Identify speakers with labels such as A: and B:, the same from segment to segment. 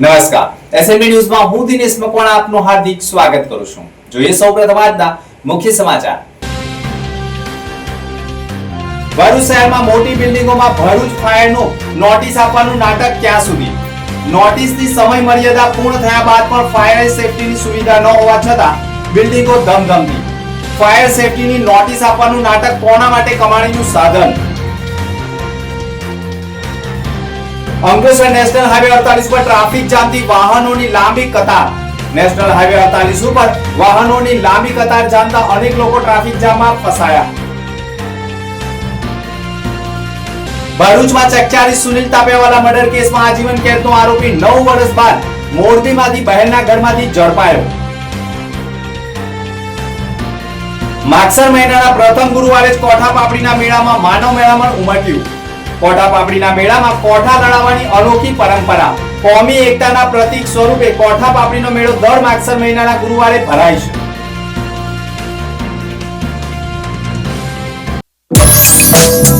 A: નમસ્કાર. એસએમબી ન્યૂઝમાં હું દિનેશ મકવાણા આપનું હાર્દિક સ્વાગત કરું છું. જોઈએ સૌપ્રથમ આજના મુખ્ય સમાચાર. ભરૂચ શહેરમાં મોટી બિલ્ડિંગોમાં ભરૂચ ફાયરનું નોટિસ આપવાનું નાટક ક્યાં સુધી? નોટિસની સમય મર્યાદા પૂર્ણ થયા બાદ પણ ફાયર સેફટીની સુવિધા ન હોવા છતાં બિલ્ડિંગો ધમધમતી. ફાયર સેફટીની નોટિસ આપવાનું નાટક કોના માટે કમાણીનું સાધન? અંકલેશ્વર નેશનલ હાઈવે અડતાલીસ પર ટ્રાફિક જામથી વાહનોની લાંબી કતાર. નેશનલ હાઈવે અડતાલીસ ઉપર વાહનોની લાંબી કતાર જામતા અનેક લોકો ટ્રાફિક જામમાં ફસાયા. ભરૂચમાં ચકચારી સુનિલ તાપેવાલા મર્ડર કેસમાં આજીવન કેદનો આરોપી નવ વર્ષ બાદ મોરબીમાંથી બહેનના ઘરમાંથી ઝડપાયો. માગસર મહિનાના પ્રથમ ગુરુવારે જ કોઠા પાપડીના મેળામાં માનવ મેળામણ ઉમટ્યું. કોઠા પાપડીના મેળામાં કોઠા લડાવવાની અનોખી પરંપરા. કોમી એકતાના પ્રતીક સ્વરૂપે કોઠા પાપડીનો મેળો દર માગસર મહિનાના ગુરુવારે ભરાય છે.
B: ભરૂચમાં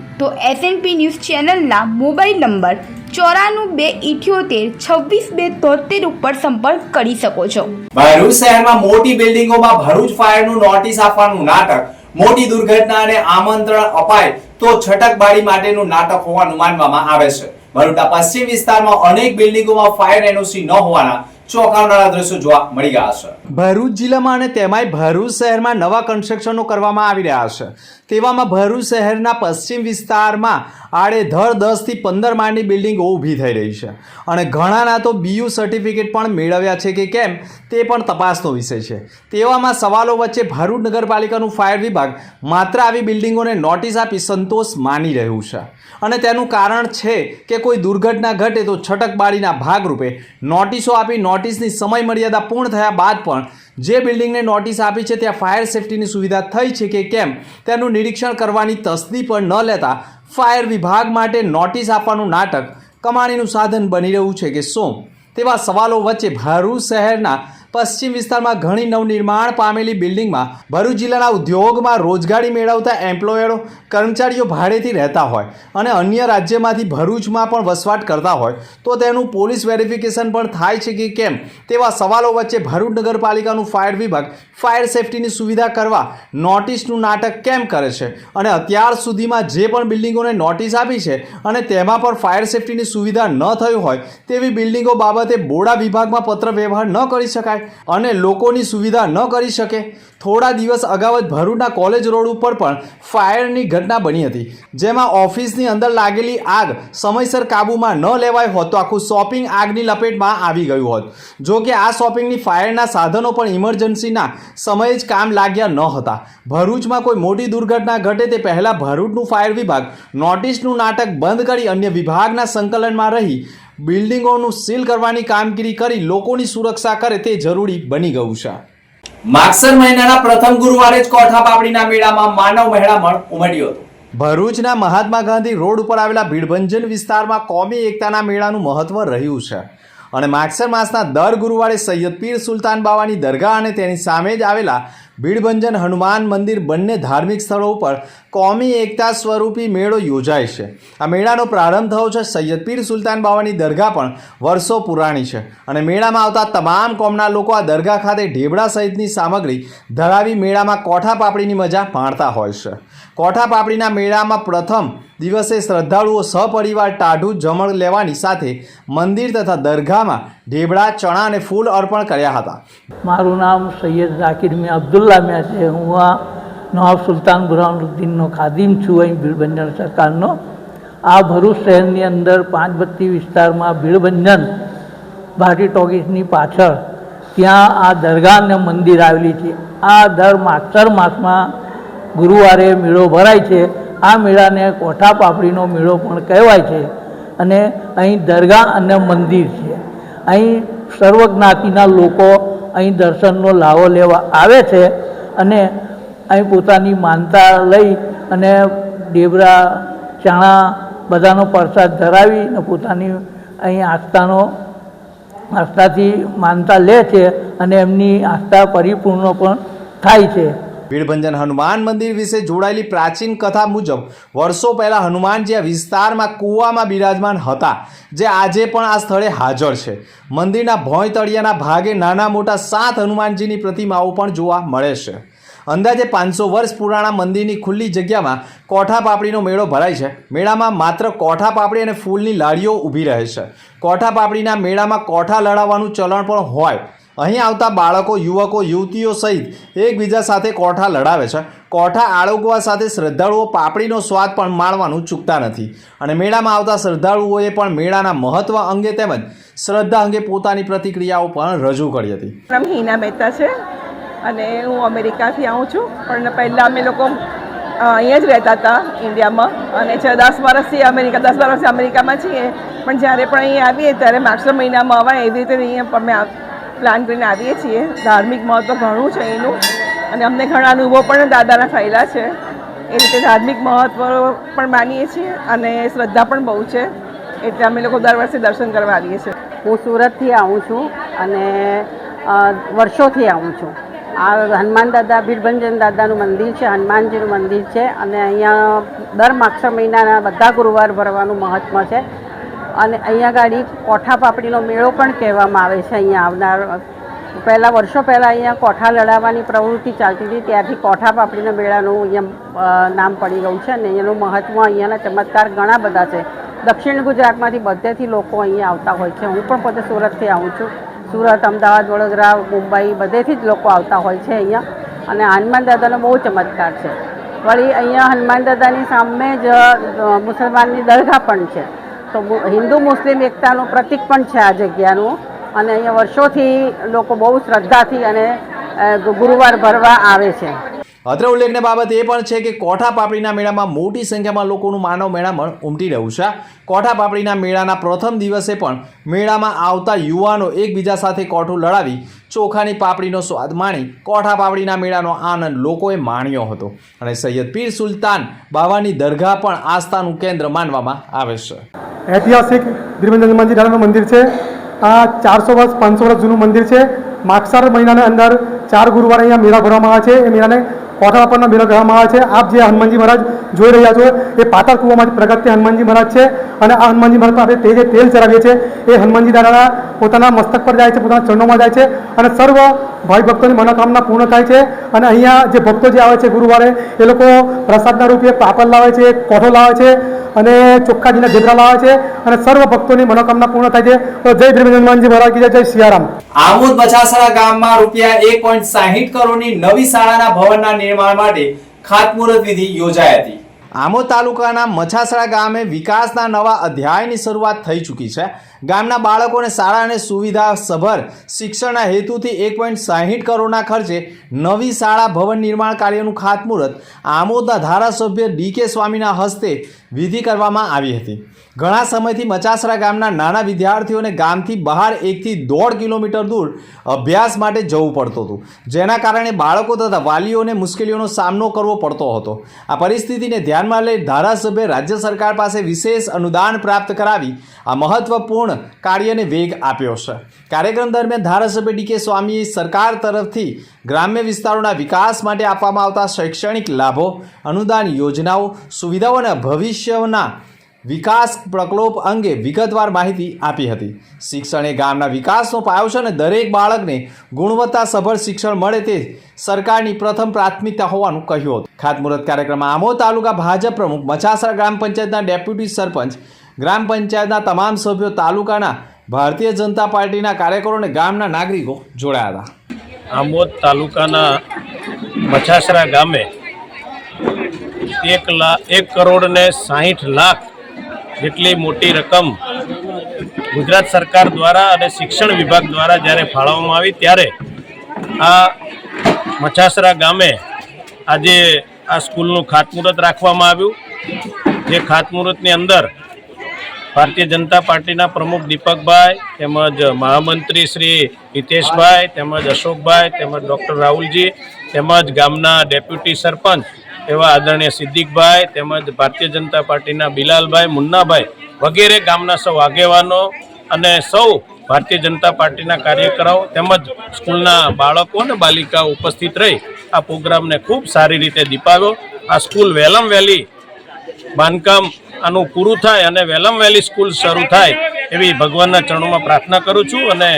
B: તો એસએનપી ન્યૂઝ ચેનલના મોબાઈલ નંબર ચોરાણું બે ઇઠ્યોતેર, છવ્વીસ બે તોતેર ઉપર સંપર્ક કરી શકો છો.
A: ભરૂચ શહેરમાં મોટી બિલ્ડિંગોમાં ભરૂચ ફાયરનું નોટિસ આપવાનું નાટક, મોટી દુર્ઘટનાને આમંત્રણ અપાય તો છટકબારી માટેનું નાટક હોવાનું માનવામાં આવે છે. ભરૂચના પશ્ચિમ વિસ્તારમાં અનેક બિલ્ડિંગોમાં ફાયર એનઓસી ન હોવાના ચોંકાવનારા દ્રશ્યો જોવા મળી ગયા છે.
C: ભરૂચ જિલ્લામાં અને તેમાંય ભરૂચ શહેરમાં નવા કન્સ્ટ્રક્શનો કરવામાં આવી રહ્યા છે. તેવામાં ભરૂચ શહેરના પશ્ચિમ વિસ્તારમાં આડેધડ દસથી પંદર માળની બિલ્ડિંગો ઊભી થઈ રહી છે. અને ઘણાના તો બીયુ સર્ટિફિકેટ પણ મેળવ્યા છે કે કેમ તે પણ તપાસનો વિષય છે. તેવામાં સવાલો વચ્ચે ભરૂચ નગરપાલિકાનું ફાયર વિભાગ માત્ર આવી બિલ્ડિંગોને નોટિસ આપી સંતોષ માની રહ્યું છે. અને તેનું કારણ છે કે કોઈ દુર્ઘટના ઘટે તો છટકબારીના ભાગરૂપે નોટિસો આપી નોટિસની સમય મર્યાદા પૂર્ણ થયા બાદ પણ જે બિલ્ડિંગને નોટિસ આપી છે ત્યાં ફાયર સેફટીની સુવિધા થઈ છે કે કેમ, તેનું નિરીક્ષણ કરવાની તસ્દી પણ ન લેતા ફાયર વિભાગ માટે નોટિસ આપવાનું નાટક કમાણીનું સાધન બની રહ્યું છે કે શું? તેવા સવાલો વચ્ચે ભરૂચ શહેરના પશ્ચિમ વિસ્તારમાં ઘણી નવનિર્માણ પામેલી બિલ્ડિંગમાં ભરૂચ જિલ્લાના ઉદ્યોગમાં રોજગારી મેળવતા એમ્પ્લોયરો, કર્મચારીઓ ભાડેથી રહેતા હોય અને અન્ય રાજ્યમાંથી ભરૂચમાં પણ વસવાટ કરતા હોય, તો તેનું પોલીસ વેરિફિકેશન પણ થાય છે કે કેમ તેવા સવાલો વચ્ચે ભરૂચ નગરપાલિકાનું ફાયર વિભાગ ફાયર સેફટીની સુવિધા કરવા નોટિસનું નાટક કેમ કરે છે અને અત્યાર સુધીમાં જે પણ બિલ્ડિંગોને નોટિસ આપી છે અને તેમાં પણ ફાયર સેફટીની સુવિધા ન થઈ હોય તેવી બિલ્ડિંગો બાબતે બોડા વિભાગમાં પત્ર વ્યવહાર ન કરી શકાય. અને લોકોની સુવિધા ન કરી શકે. થોડા દિવસ અગાઉ જ ભરૂચના કોલેજ રોડ ઉપર પણ ફાયરની ઘટના બની હતી. જેમાં ઓફિસની અંદર લાગેલી આગ સમયસર કાબૂમાં ન લેવાય હોત તો આખું શોપિંગ આગની લપેટમાં આવી ગયું હોત. જો કે આ શોપિંગની ફાયરના સાધનો પણ ઇમરજન્સીના સમયે જ કામ લાગ્યા ન હતા. ભરૂચમાં કોઈ મોટી દુર્ઘટના ઘટે તે પહેલાં ભરૂચનું ફાયર વિભાગ નોટિસનું નાટક બંધ કરી અન્ય વિભાગના સંકલનમાં રહી બિલ્ડિંગોનું સીલ કરવાની કામગીરી કરી લોકોની સુરક્ષા કરે તે જરૂરી બની ગયું છે.
A: માગસર મહિનાના પ્રથમ ગુરુવારે જ કોઠા પાપડીના મેળામાં માનવ મહેળામણ ઉમટ્યો હતો.
C: ભરૂચના મહાત્મા ગાંધી રોડ ઉપર આવેલા ભીડભંજન વિસ્તારમાં કોમી એકતાના મેળાનું મહત્વ રહ્યું છે. અને માગસર માસના દર ગુરુવારે સૈયદ પીર સુલતાન બાવાની દરગાહ અને તેની સામે જ આવેલા ભીડભંજન હનુમાન મંદિર બંને ધાર્મિક સ્થળો ઉપર કોમી એકતા સ્વરૂપી મેળો યોજાય છે. આ મેળાનો પ્રારંભ થયો છે સૈયદ પીર સુલતાન બાવાની દરગાહ પણ વર્ષો પુરાણી છે અને મેળામાં આવતા તમામ કોમના લોકો આ દરગાહ ખાતે ઢેબડા સહિતની સામગ્રી ધરાવી મેળામાં કોઠા પાપડીની મજા માણતા હોય છે. કોઠા પાપડીના મેળામાં પ્રથમ દિવસે શ્રદ્ધાળુઓ સપરિવાર ટાઢું જમણ લેવાની સાથે મંદિર તથા દરગાહમાં ઢેબડા ચણા અને ફૂલ અર્પણ કર્યા હતા.
D: મારું નામ સૈયદ ઝાકિર મિયા અબ્દુલ્લા મિયા છે. હું આ નવાબ સુલતાન બુરહાનુદ્દીનનો ખાદિમ છું, અહીં ભીડબંજન સરકારનો. આ ભરૂચ શહેરની અંદર પાંચ બત્તી વિસ્તારમાં ભીડબંજન ભાટી ટોકીસની પાછળ ત્યાં આ દરગાહ અને મંદિર આવેલી છે. આ દર માગસર માસમાં ગુરુવારે મેળો ભરાય છે. આ મેળાને કોઠા પાપડીનો મેળો પણ કહેવાય છે. અને અહીં દરગાહ અને મંદિર છે. અહીં સર્વ જ્ઞાતિના લોકો અહીં દર્શનનો લાવો લેવા આવે છે અને અહીં પોતાની માનતા લઈ અને ડેબરા, ચણા બધાનો પ્રસાદ ધરાવી અને પોતાની અહીં આસ્થાનો, આસ્થાથી માનતા લે છે અને એમની આસ્થા પરિપૂર્ણ પણ થાય છે.
C: ભીડભંજન હનુમાન મંદિર વિશે જોડાયેલી પ્રાચીન કથા મુજબ વર્ષો પહેલાં હનુમાનજી આ વિસ્તારમાં કૂવામાં બિરાજમાન હતા, જે આજે પણ આ સ્થળે હાજર છે. મંદિરના ભોંય તળિયાના ભાગે નાના મોટા સાત હનુમાનજીની પ્રતિમાઓ પણ જોવા મળે છે. અંદાજે પાંચસો વર્ષ પુરાણા મંદિરની ખુલ્લી જગ્યામાં કોઠા પાપડીનો મેળો ભરાય છે. મેળામાં માત્ર કોઠા પાપડી અને ફૂલની લારીઓ ઊભી રહે છે. કોઠા પાપડીના મેળામાં કોઠા લડાવવાનું ચલણ પણ હોય. અહીં આવતા બાળકો, યુવકો, યુવતીઓ સહિત એકબીજા સાથે કોઠા લડાવે છે. કોઠા આળોગવા સાથે શ્રદ્ધાળુઓ પાપડીનો સ્વાદ પણ માણવાનું ચૂકતા નથી. અને મેળામાં આવતા શ્રદ્ધાળુઓએ પણ મેળાના મહત્વ અંગે તેમજ શ્રદ્ધા અંગે પોતાની પ્રતિક્રિયાઓ પણ રજૂ કરી હતી.
E: નામ હિના મહેતા છે અને હું અમેરિકાથી આવું છું. પણ પહેલાં અમે લોકો અહીંયા જ રહેતા હતા ઇન્ડિયામાં. અને છ, દસ વર્ષથી અમેરિકા, દસ વર્ષથી અમેરિકામાં છીએ. પણ જ્યારે પણ અહીંયા આવીએ ત્યારે માર્ચ મહિનામાં અવાય એવી રીતે અહીંયા અમે પ્લાન કરીને આવીએ છીએ. ધાર્મિક મહત્ત્વ ઘણું છે એનું. અને અમને ઘણા અનુભવ પણ દાદાના થયેલા છે. એ રીતે ધાર્મિક મહત્ત્વ પણ માનીએ છીએ અને શ્રદ્ધા પણ બહુ છે. એટલે અમે લોકો દર વર્ષે દર્શન કરવા આવીએ છીએ.
F: હું સુરતથી આવું છું અને વર્ષોથી આવું છું. આ હનુમાન દાદા ભીડભંજન દાદાનું મંદિર છે, હનુમાનજીનું મંદિર છે અને અહીંયા દર માક્ષર મહિનાના બધા ગુરુવાર ભરવાનું મહત્ત્વ છે. અને અહીંયા ગાડી કોઠા પાપડીનો મેળો પણ કહેવામાં આવે છે અહીંયા આવનાર, પહેલાં વર્ષો પહેલાં અહીંયા કોઠા લડાવવાની પ્રવૃત્તિ ચાલતી હતી ત્યારથી કોઠા પાપડીના મેળાનું અહીંયા નામ પડી ગયું છે અને એનું મહત્ત્વ અહીંયાના ચમત્કાર ઘણા બધા છે. દક્ષિણ ગુજરાતમાંથી બધેથી લોકો અહીંયા આવતા હોય છે. હું પણ પોતે સુરતથી આવું છું. સુરત, અમદાવાદ, વડોદરા, મુંબઈ બધેથી જ લોકો આવતા હોય છે અહીંયા અને હનુમાન દાદાનો બહુ ચમત્કાર છે. વળી અહીંયા હનુમાન દાદાની સામે જ મુસલમાનની દરગાહ પણ છે. તો હિન્દુ મુસ્લિમ એકતાનું પ્રતિક પણ છે આ જગ્યાનું. અને અહીંયા વર્ષોથી લોકો બહુ શ્રદ્ધાથી અને ગુરુવાર ભરવા આવે છે.
C: અત્રે ઉલ્લેખની બાબત એ પણ છે કે કોઠા પાપડીના મેળામાં મોટી સંખ્યામાં લોકોનું માનવ મેળામણ ઉમટી રહ્યું છે. કોઠા પાપડીના મેળાના પ્રથમ દિવસે પણ મેળામાં આવતા યુવાનો એકબીજા સાથે કોઠું લડાવી ચોખાની પાપડીનો સ્વાદ માણી કોઠા પાપડીના મેળાનો આનંદ લોકોએ માણ્યો હતો. અને સૈયદ પીર સુલતાન બાવાની દરગાહ પણ આસ્થાનું કેન્દ્ર માનવામાં આવે છે.
G: ઐતિહાસિક ભીરભંજન હનુમાનજી મંદિર છે. આ ચારસો વર્ષ, પાંચસો વર્ષ જૂનું મંદિર છે. માગસર મહિનાની અંદર ચાર ગુરુવારે અહીંયા મેળા ભરવામાં આવે છે. એ મેળાને કોઠા પરનો મેળો કહેવામાં આવે છે. આપ જે હનુમાનજી મહારાજ જોઈ રહ્યા છો, એ પાતાળ કૂવામાંથી પ્રગટ થયા હનુમાનજી મહારાજ છે અને આ હનુમાનજી મહારાજ આપણે તે જે તેલ ચડાવીએ છીએ. એ હનુમાનજી દાદા પોતાના મસ્તક પર જાય છે, પોતાના ચરણોમાં જાય છે અને સર્વ ભાઈ ભક્તોની મનોકામના પૂર્ણ થાય છે. અને અહીંયા જે ભક્તો જે આવે છે ગુરુવારે, એ લોકો પ્રસાદના રૂપે પાપડ લાવે છે કોઠો લાવે છે અને ચોખ્ખાજીના ઝેબરા લાવે છે અને સર્વ ભક્તોની મનોકામના પૂર્ણ થાય છે. તો જય હનુમાનજી મહારાજ જય સિયારામ
A: આમોદ બચાસરા ગામમાં રૂપિયા એક પોઈન્ટ સાહીઠ કરોડની નવી શાળાના ભવનના નિર્માણ માટે ખાતમુહૂર્ત વિધિ યોજાઈ હતી.
C: આમોદ તાલુકાના મછાસરા ગામે વિકાસના નવા અધ્યાયની શરૂઆત થઈ ચૂકી છે. ગામના બાળકોને શાળા અને સુવિધા સભર શિક્ષણના હેતુથી એક પોઈન્ટ સાહીઠ કરોડના ખર્ચે નવી શાળા ભવન નિર્માણ કાર્યનું ખાતમુહૂર્ત આમોદના ધારાસભ્ય ડી કે સ્વામીના હસ્તે વિધિ કરવામાં આવી હતી. ઘણા સમયથી મચાસરા ગામના નાના વિદ્યાર્થીઓને ગામથી બહાર એકથી દોઢ કિલોમીટર દૂર અભ્યાસ માટે જવું પડતું હતું. જેના કારણે બાળકો તથા વાલીઓને મુશ્કેલીઓનો સામનો કરવો પડતો હતો. આ પરિસ્થિતિને ધ્યાનમાં લઈ ધારાસભ્ય રાજ્ય સરકાર પાસે વિશેષ અનુદાન પ્રાપ્ત કરાવી આ મહત્વપૂર્ણ કાર્યને વેગ આપ્યો છે. કાર્યક્રમ દરમિયાન ધારાસભ્ય ડી કે સ્વામીએ સરકાર તરફથી ગ્રામ્ય વિસ્તારોના વિકાસ માટે આપવામાં આવતા શૈક્ષણિક લાભો, અનુદાન યોજનાઓ, સુવિધાઓ અને ભવિષ્યના વિકાસ પ્રકલ્પ અંગે વિગતવાર માહિતી આપી હતી. શિક્ષણ એ ગામના વિકાસનો પાયો છે અને દરેક બાળકને ગુણવત્તાસભર શિક્ષણ મળે તે સરકારની પ્રથમ પ્રાથમિકતા હોવાનું કહ્યું હતું. ખાતમુહૂર્ત કાર્યક્રમમાં આમોદ તાલુકા ભાજપ પ્રમુખ મચાસરા ગ્રામ પંચાયતના ડેપ્યુટી સરપંચ, ગ્રામ પંચાયતના તમામ સભ્યો તાલુકાના ભારતીય જનતા પાર્ટીના કાર્યકરો અને ગામના નાગરિકો જોડાયા હતા.
H: આમોદ તાલુકાના મછાસરા ગામે એક લાખ એક કરોડ ને સાહીઠ લાખ જેટલી મોટી રકમ ગુજરાત સરકાર દ્વારા અને શિક્ષણ વિભાગ દ્વારા જ્યારે ફાળવવામાં આવી, ત્યારે આ મછાસરા ગામે આજે આ સ્કૂલનું ખાતમુહૂર્ત રાખવામાં આવ્યું. જે ખાતમુહૂર્તની અંદર ભારતીય જનતા પાર્ટીના પ્રમુખ દીપકભાઈ તેમજ મહામંત્રી શ્રી હિતેશભાઈ તેમજ અશોકભાઈ તેમજ ડૉક્ટર રાહુલજી તેમજ ગામના ડેપ્યુટી સરપંચ એવા આદરણીય સિદ્દીકભાઈ તેમજ ભારતીય જનતા પાર્ટીના બિલાલભાઈ મુન્નાભાઈ વગેરે ગામના સૌ આગેવાનો અને સૌ ભારતીય જનતા પાર્ટીના કાર્યકરો તેમજ સ્કૂલના બાળકો અને બાલિકાઓ ઉપસ્થિત રહી આ પ્રોગ્રામને ખૂબ સારી રીતે દીપાવ્યો. આ સ્કૂલ વહેલમ વહેલી બાંધકામ આનું પૂરું થાય અને વહેલમ વહેલી સ્કૂલ શરૂ થાય એવી ભગવાનના ચરણોમાં પ્રાર્થના કરું છું અને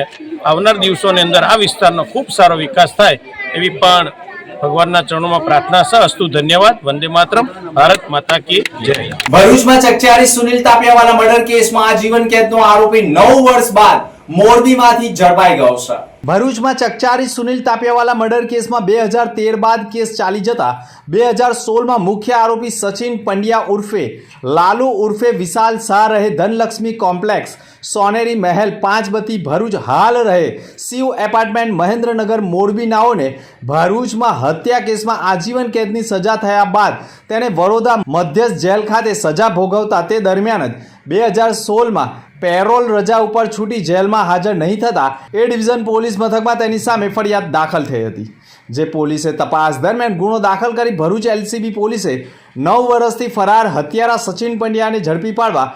H: આવનાર દિવસોની અંદર આ વિસ્તારનો ખૂબ સારો વિકાસ થાય એવી પણ ભગવાનના ચરણોમાં પ્રાર્થના છે અસ્તુ ધન્યવાદ. વંદે માતરમ. ભારત માતા કી જય.
A: ભરૂચમાં ચકચારી સુનિલ તાપિયાવાલા મર્ડર કેસમાં આજીવન કેદનો આરોપી નવ વર્ષ બાદ મોરબીમાંથી ઝડપાઈ ગયો છે.
C: ભરૂચમાં ચકચારી સુનિલ તાપિયાવાલા મર્ડર કેસમાં બે હજાર તેર બાદ કેસ ચાલી જતા બે હજાર સોળમાં મુખ્ય આરોપી સચિન પંડ્યા ઉર્ફે લાલુ ઉર્ફે વિશાલ શાહ રહે ધનલક્ષ્મી કોમ્પ્લેક્સ. સોનેરી મહેલ પાંચબત્તી ભરૂચ હાલ રહે. શિવ એપાર્ટમેન્ટ મહેન્દ્રનગર મોરબીનાઓને ભરૂચમાં હત્યા કેસમાં આજીવન કેદની સજા થયા બાદ તેને વડોદરા મધ્યસ્થ જેલ ખાતે સજા ભોગવતા તે દરમિયાન જ બે હજાર સોળમાં પેરોલ રજા ઉપર છૂટી જેલમાં હાજર નહીં થતા એ ડિવિઝન પોલીસ મથકમાં તેની સામે ફરિયાદ દાખલ થઈ હતી, જે પોલીસે તપાસ દરમિયાન ગુનો દાખલ કરી ભરૂચ એલસીબી પોલીસે નવ વર્ષથી ફરાર હત્યારા સચિન પંડ્યાને ઝડપી પાડવા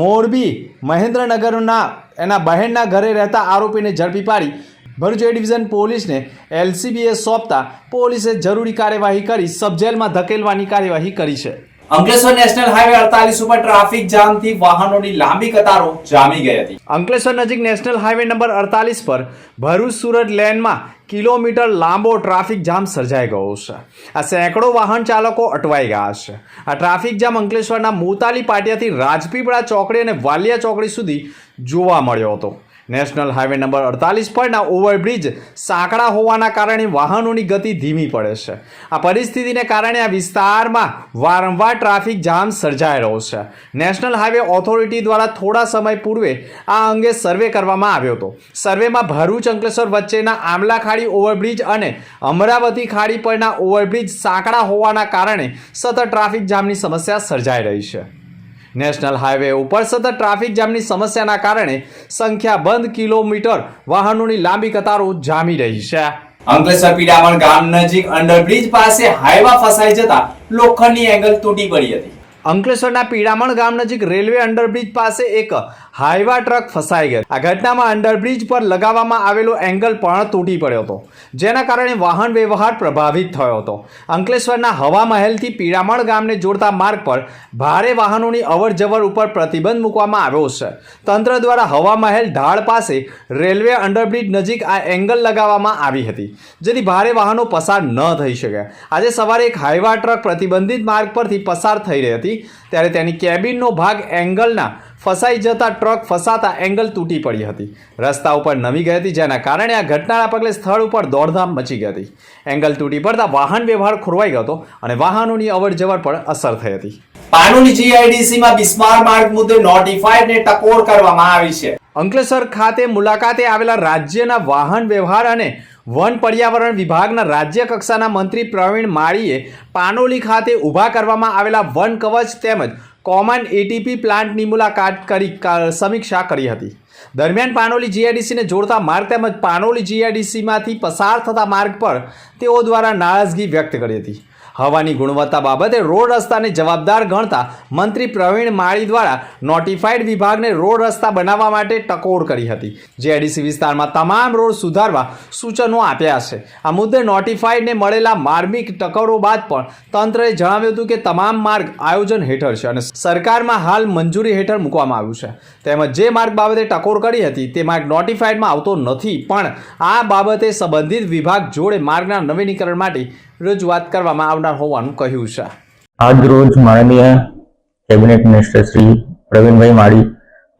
C: મોરબી મહેન્દ્રનગરના એના બહેનના ઘરે રહેતા આરોપીને ઝડપી પાડી ભરૂચ એ ડિવિઝન પોલીસને એલસીબીએ સોંપતા પોલીસે જરૂરી કાર્યવાહી કરી સબજેલમાં ધકેલવાની કાર્યવાહી કરી છે.
A: અંકલેશ્વર નેશનલ હાઈવે અડતાલીસ ઉપર ટ્રાફિક જામથી વાહનોની લાંબી કતારો જામી ગઈ હતી.
C: અંકલેશ્વર નજીક નેશનલ હાઈવે નંબર અડતાલીસ પર ભરૂચ સુરત લેનમાં કિલોમીટર લાંબો ટ્રાફિક જામ સર્જાઈ ગયો છે. આ સેંકડો વાહન ચાલકો અટવાઈ ગયા છે. આ ટ્રાફિક જામ અંકલેશ્વરના મોતાલી પાટિયાથી રાજપીપળા ચોકડી અને વાલિયા ચોકડી સુધી જોવા મળ્યો હતો. નેશનલ હાઈવે નંબર અડતાલીસ પરના ઓવરબ્રિજ સાંકડા હોવાના કારણે વાહનોની ગતિ ધીમી પડે છે. આ પરિસ્થિતિને કારણે આ વિસ્તારમાં વારંવાર ટ્રાફિક જામ સર્જાઈ રહ્યો છે. નેશનલ હાઈવે ઓથોરિટી દ્વારા થોડા સમય પૂર્વે આ અંગે સર્વે કરવામાં આવ્યો હતો. સર્વેમાં ભરૂચ, અંકલેશ્વર વચ્ચેના આમલા ખાડી ઓવરબ્રિજ અને અમરાવતી ખાડી પરના ઓવરબ્રિજ સાંકડા હોવાના કારણે સતત ટ્રાફિક જામની સમસ્યા સર્જાઈ રહી છે. નેશનલ હાઈવે ઉપર સતત ટ્રાફિક જામની સમસ્યાના કારણે સંખ્યાબંધ કિલોમીટર વાહનોની લાંબી કતારો જામી રહી છે.
A: અંકલેશ્વર પીડામણ ગામ નજીક અંડરબ્રિજ પાસે હાઈવા ફસાઈ જતા લોખંડની એંગલ તૂટી પડી હતી.
C: અંકલેશ્વરના પીડામણ ગામ નજીક રેલવે અંડરબ્રિજ પાસે એક હાઈવા ટ્રક ફસાઈ ગયો. આ ઘટનામાં અંડરબ્રિજ પર લગાવવામાં આવેલો એંગલ પણ તૂટી પડ્યો હતો, જેના કારણે વાહન વ્યવહાર પ્રભાવિત થયો હતો. અંકલેશ્વરના હવા મહેલથી પીડામણ ગામને જોડતા માર્ગ પર ભારે વાહનોની અવરજવર ઉપર પ્રતિબંધ મૂકવામાં આવ્યો છે. તંત્ર દ્વારા હવા મહેલ ઢાળ પાસે રેલવે અંડરબ્રિજ નજીક આ એંગલ લગાવવામાં આવી હતી, જેથી ભારે વાહનો પસાર ન થઈ શકે. આજે સવારે એક હાઈવા ટ્રક પ્રતિબંધિત માર્ગ પરથી પસાર થઈ રહી હતી, ત્યારે તેની કેબિનનો ભાગ એંગલના ફસાઈ જતા ટ્રક ફસાતા એંગલ તૂટી પડી હતી. રસ્તા ઉપર નમી ગઈ હતી જેના કારણે આ ઘટનાના પગલે સ્થળ ઉપર દોડધામ મચી ગઈ હતી. એંગલ તૂટી પડતા વાહન વ્યવહાર ખોરવાઈ ગયો અને વાહનોની અવરજવર પર અસર થઈ હતી.
A: પાનોલી જીઆઈડીસીમાં બિસ્માર માર્ગ મુદ્દે નોટિફાઈડ ને ટકોર કરવામાં આવી છે.
C: અંકલેશ્વર ખાતે મુલાકાતે આવેલા રાજ્યના વાહન વ્યવહાર અને વન પર્યાવરણ વિભાગના રાજ્ય કક્ષાના મંત્રી પ્રવીણ માળીએ પાનોલી ખાતે ઊભા કરવામાં આવેલા વન કવચ તેમજ કોમન એટીપી પ્લાન્ટની મુલાકાત કરી સમીક્ષા કરી હતી. દરમિયાન પાનોલી જીઆઈડીસીને જોડતા માર્ગ તેમજ પાનોલી જીઆઈડીસીમાંથી પસાર થતા માર્ગ પર તેઓ દ્વારા નારાજગી વ્યક્ત કરી હતી. હવાની ગુણવત્તા બાબતે રોડ રસ્તાને જવાબદાર ગણતા મંત્રી પ્રવીણ માળી દ્વારા નોટિફાઈડ વિભાગને રોડ રસ્તા બનાવવા માટે ટકોર કરી હતી. જેડીસી વિસ્તારમાં તમામ રોડ સુધારવા સૂચનો આપ્યા છે. આ મુદ્દે નોટિફાઈડને મળેલા માર્મિક ટકોરો બાદ પણ તંત્રએ જણાવ્યું હતું કે તમામ માર્ગ આયોજન હેઠળ છે અને સરકારમાં હાલ મંજૂરી હેઠળ મૂકવામાં આવ્યું છે. તેમજ જે માર્ગ બાબતે ટકોર કરી હતી તે માર્ગ નોટિફાઈડમાં આવતો નથી. પણ આ બાબતે સંબંધિત વિભાગ જોડે માર્ગના નવીનીકરણ માટે રજૂઆત કરવામાં આવનાર હોવાનું કહ્યું છે.
I: આજ રોજ માનનીય કેબિનેટ મિનિસ્ટર શ્રી પ્રવીણભાઈ માળી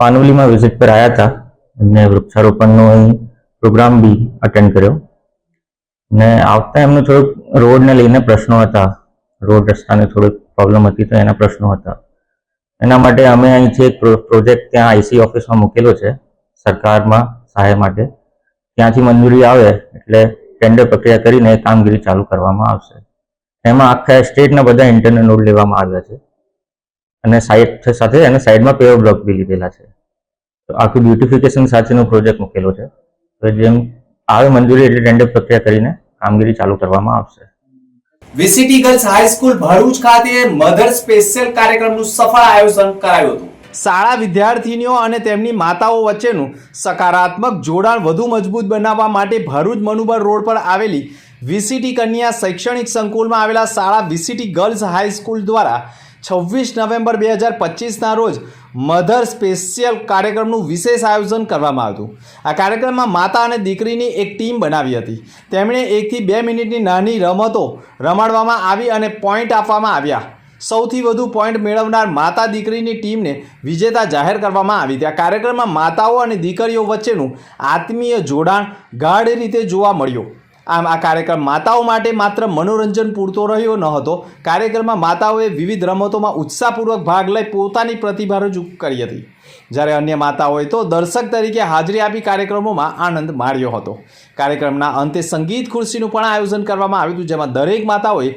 I: પાનોલીમાં વિઝિટ પર આવ્યા હતા. એમને વૃક્ષારોપણનો પ્રોગ્રામ બી અટેન્ડ કર્યો. ને આવતા એમનો થોડોક રોડને લઈને પ્રશ્નો હતા. રોડ રસ્તાને થોડીક પ્રોબ્લેમ હતી તો એના પ્રશ્નો હતા. એના માટે અમે અહીંથી એક પ્રોજેક્ટ ત્યાં આઈસી ઓફિસમાં મૂકેલો છે, સરકારમાં સહાય માટે. ત્યાંથી મંજૂરી આવે એટલે ટેન્ડર પ્રક્રિયા કરીને કામગીરી ચાલુ કરવામાં આવશે. એમાં આખા સ્ટેટના બધા ઇન્ટરનલ નોડ લેવામાં આવ્યા છે. અને સાઈડ સાથે એને સાઈડમાં પેવર બ્લોક બી લીધેલા છે. તો આખું બ્યુટિફિકેશન સાથેનો પ્રોજેક્ટ મૂકેલો છે. તો જેમ આવે મંજૂરી એટલે ટેન્ડર પ્રક્રિયા કરીને કામગીરી ચાલુ કરવામાં આવશે.
A: વિસિટી ગર્લ્સ હાઈસ્કૂલ ભરૂચ ખાતે મધર સ્પેશિયલ કાર્યક્રમનું સફળ આયોજન કરાયું હતું.
C: શાળા વિદ્યાર્થીનીઓ અને તેમની માતાઓ વચ્ચેનું સકારાત્મક જોડાણ વધુ મજબૂત બનાવવા માટે ભરૂચ મનુબર રોડ પર આવેલી વીસીટી કન્યા શૈક્ષણિક સંકુલમાં આવેલા શાળા વીસીટી ગર્લ્સ હાઈસ્કૂલ દ્વારા છવ્વીસ નવેમ્બર બે હજાર પચીસના રોજ મધર સ્પેશિયલ કાર્યક્રમનું વિશેષ આયોજન કરવામાં હતું આ કાર્યક્રમમાં માતા અને દીકરીની એક ટીમ બનાવી હતી. તેમણે એકથી બે મિનિટની નાની રમતો રમાડવામાં આવી અને પોઈન્ટ આપવામાં આવ્યા. સૌથી વધુ પોઈન્ટ મેળવનાર માતા દીકરીની ટીમને વિજેતા જાહેર કરવામાં આવી આ કાર્યક્રમમાં માતાઓ અને દીકરીઓ વચ્ચેનું આત્મીય જોડાણ ગાઢ રીતે જોવા મળ્યું. આમ, આ કાર્યક્રમ માતાઓ માટે માત્ર મનોરંજન પૂરતો રહ્યો ન હતો. કાર્યક્રમમાં માતાઓએ વિવિધ રમતોમાં ઉત્સાહપૂર્વક ભાગ લઈ પોતાની પ્રતિભા રજૂ કરી હતી. જ્યારે અન્ય માતાઓએ તો દર્શક તરીકે હાજરી આપી કાર્યક્રમોમાં આનંદ માણ્યો હતો. કાર્યક્રમના અંતે સંગીત ખુરશીનું પણ આયોજન કરવામાં આવ્યું હતું, જેમાં દરેક માતાઓએ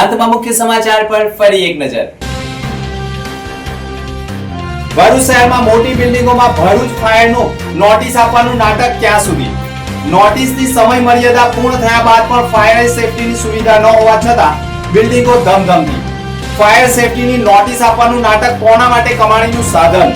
C: અંતમાં મુખ્ય સમાચાર પર ફરી એક નજર. ભરૂચ શહેરમાં મોટી બિલ્ડિંગોમાં ભરૂચ ફાયરનું નોટિસ આપવાનું નાટક ક્યાં સુધી? નોટિસની સમય મર્યાદા પૂર્ણ થયા બાદ પણ ફાયર સેફટીની સુવિધા ન હોવા છતાં બિલ્ડિંગો ધમધમતી. ફાયર સેફટીની નોટિસ આપવાનું નાટક કોના માટે કમાણીનું સાધન?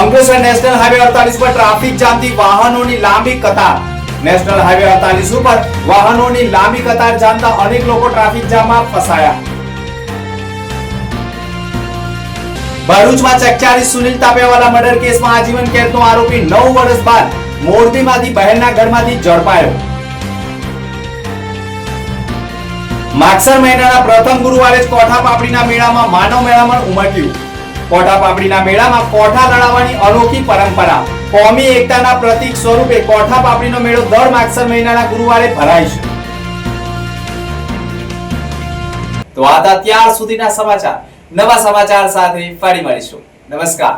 C: અંકલેશ્વર નેશનલ હાઈવે અડતાલીસ પર ટ્રાફિક જામથી વાહનોની લાંબી કતાર. નેશનલ હાઈવે અડતાલીસ ઉપર વાહનોની લાંબી કતાર જામતા અનેક લોકો ટ્રાફિક જામમાં ફસાયા. ભરૂચમાં ચકચારી સુનિલ તાપેવાલા મર્ડર કેસમાં આજીવન કેદનો આરોપી નવ વર્ષ બાદ મોરબીમાંથી બહેનના ઘરમાંથી ઝડપાયો. માગસર મહિનાના પ્રથમ ગુરુવારે જ કોઠા પાપડીના મેળામાં માનવ મેળામણ ઉમટ્યું. કોઠા પાપડીના મેળામાં કોઠા લડાવવાની અનોખી પરંપરા. કોમી એકતાના પ્રતીક સ્વરૂપે કોઠા પાપડીનો મેળો દર માગસર મહિનાના ગુરુવારે ભરાય છે. તો આ હતા ત્યાર સુધીના સમાચાર. નવા સમાચાર સાથે ફરી મળીશું. નમસ્કાર.